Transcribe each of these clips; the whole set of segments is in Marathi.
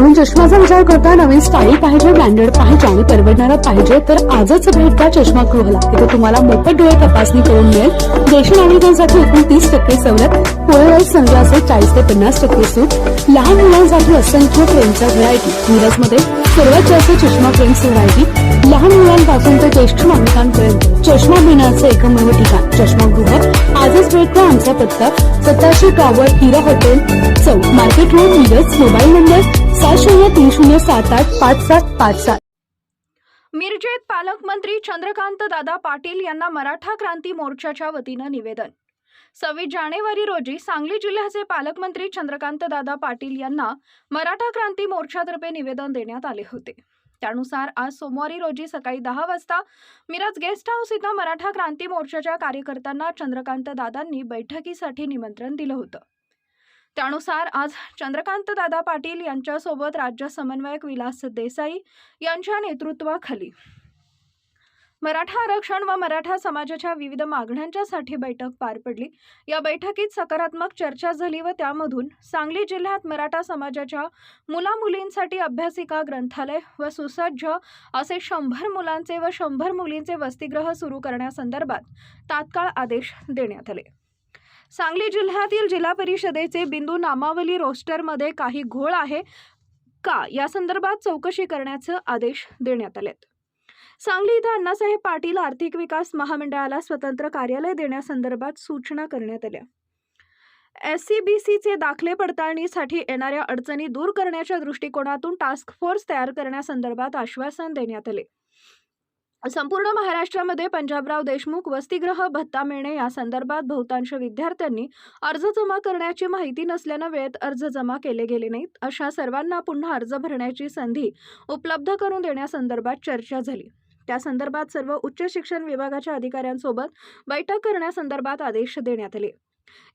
चष्म्याचा विचार करता नवीन स्टाईल पाहिजे ब्रँडेड पाहिजे आणि परवडणारा पाहिजे तर आजच भेट द्या चष्मा गृहाला. इथे तुम्हाला मोफत डोळे तपासणी करून मिळेल. ज्येष्ठ नागरिकांसाठी एकूण तीस टक्के सवलत पोळेवाईट सनग्लासेस चाळीस ते पन्नास टक्के सूट. लहान मुलांसाठी असंख्य फ्रेमच्या व्हरायटी मिरजमध्ये सर्वात जास्त चष्मा फ्रेम्स व्हरायटी लहान मुलांपासून ते ज्येष्ठ नागरिकांपर्यंत. चष्मा घेण्याचं एकमेव ठिकाण. चष्मागृह आजच भेट द्या आमचा पत्ता. सत्ताशे टॉवर हिरा हॉटेल चौक. Market road Miraj mobile number सात शून्य तीन शून्य सात आठ पाच सात पाच सात. मिरजेत पालकमंत्री चंद्रकांत दादा पाटील यांना मराठा क्रांती मोर्चाच्या वतीनं निवेदन. सव्वीस जानेवारी रोजी सांगली जिल्ह्याचे पालकमंत्री चंद्रकांत दादा पाटील यांना मराठा क्रांती मोर्चातर्फे निवेदन देण्यात आले होते. त्यानुसार आज सोमवारी रोजी सकाळी दहा वाजता मिरज गेस्ट हाऊस इथं मराठा क्रांती मोर्चाच्या कार्यकर्त्यांना चंद्रकांत दादांनी बैठकीसाठी निमंत्रण दिलं होतं. त्यानुसार आज चंद्रकांत दादा पाटील यांच्यासोबत राज्य समन्वयक विलास देसाई यांच्या नेतृत्वाखाली मराठा आरक्षण व मराठा समाजाच्या विविध मागण्यांच्यासाठी बैठक पार पडली. या बैठकीत सकारात्मक चर्चा झाली व त्यामधून सांगली जिल्ह्यात मराठा समाजाच्या मुला मुलींसाठी अभ्यासिका ग्रंथालय व सुसज्ज असे शंभर मुलांचे व शंभर मुलींचे वसतिगृह सुरू करण्यासंदर्भात तात्काळ आदेश देण्यात आले. सांगली जिल्ह्यातील जिल्हा परिषदेचे बिंदू नामावली रोस्टरमध्ये काही घोळ आहे का? या संदर्भात चौकशी करण्याचे आदेश देण्यात आलेत. सांगली इथं अण्णासाहेब पाटील आर्थिक विकास महामंडळाला स्वतंत्र कार्यालय देण्यासंदर्भात सूचना करण्यात आल्या. एस सी बी सीचे दाखले पडताळणीसाठी येणाऱ्या अडचणी दूर करण्याच्या दृष्टिकोनातून टास्क फोर्स तयार करण्यासंदर्भात आश्वासन देण्यात आले. संपूर्ण महाराष्ट्रामध्ये पंजाबराव देशमुख वसतिगृह भत्ता मिळणे या संदर्भात बहुतांश विद्यार्थ्यांनी अर्ज जमा करण्याची माहिती नसल्यानं वेळेत अर्ज जमा केले गेले नाहीत. अशा सर्वांना पुन्हा अर्ज भरण्याची संधी उपलब्ध करून देण्यासंदर्भात चर्चा झाली. त्या संदर्भात सर्व उच्च शिक्षण विभागाच्या अधिकाऱ्यांसोबत बैठक करण्यासंदर्भात आदेश देण्यात आले.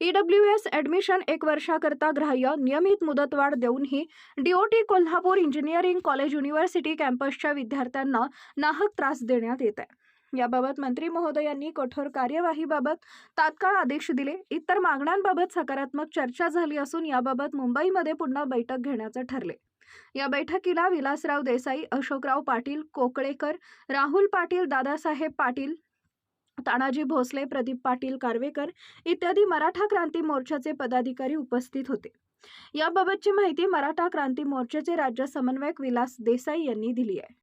ईडब्ल्यू एस ॲडमिशन एक वर्षाकरता ग्राह्य नियमित मुदतवाढ देऊनही DOT Kolhapur engineering college university कॅम्पसच्या विद्यार्थ्यांना नाहक त्रास देण्यात येत आहे. याबाबत मंत्री महोदयांनी कठोर कार्यवाहीबाबत तात्काळ आदेश दिले. इतर मागण्यांबाबत सकारात्मक चर्चा झाली असून याबाबत मुंबईमध्ये पुन्हा बैठक घेण्याचे ठरले. या बैठकीला विलासराव देसाई अशोकराव पाटील कोकळेकर राहुल पाटील दादासाहेब पाटील तानाजी भोसले प्रदीप पाटील कारवेकर इत्यादी मराठा क्रांती मोर्चाचे पदाधिकारी उपस्थित होते. याबाबतची माहिती मराठा क्रांती मोर्चाचे राज्य समन्वयक विलास देसाई यांनी दिली आहे.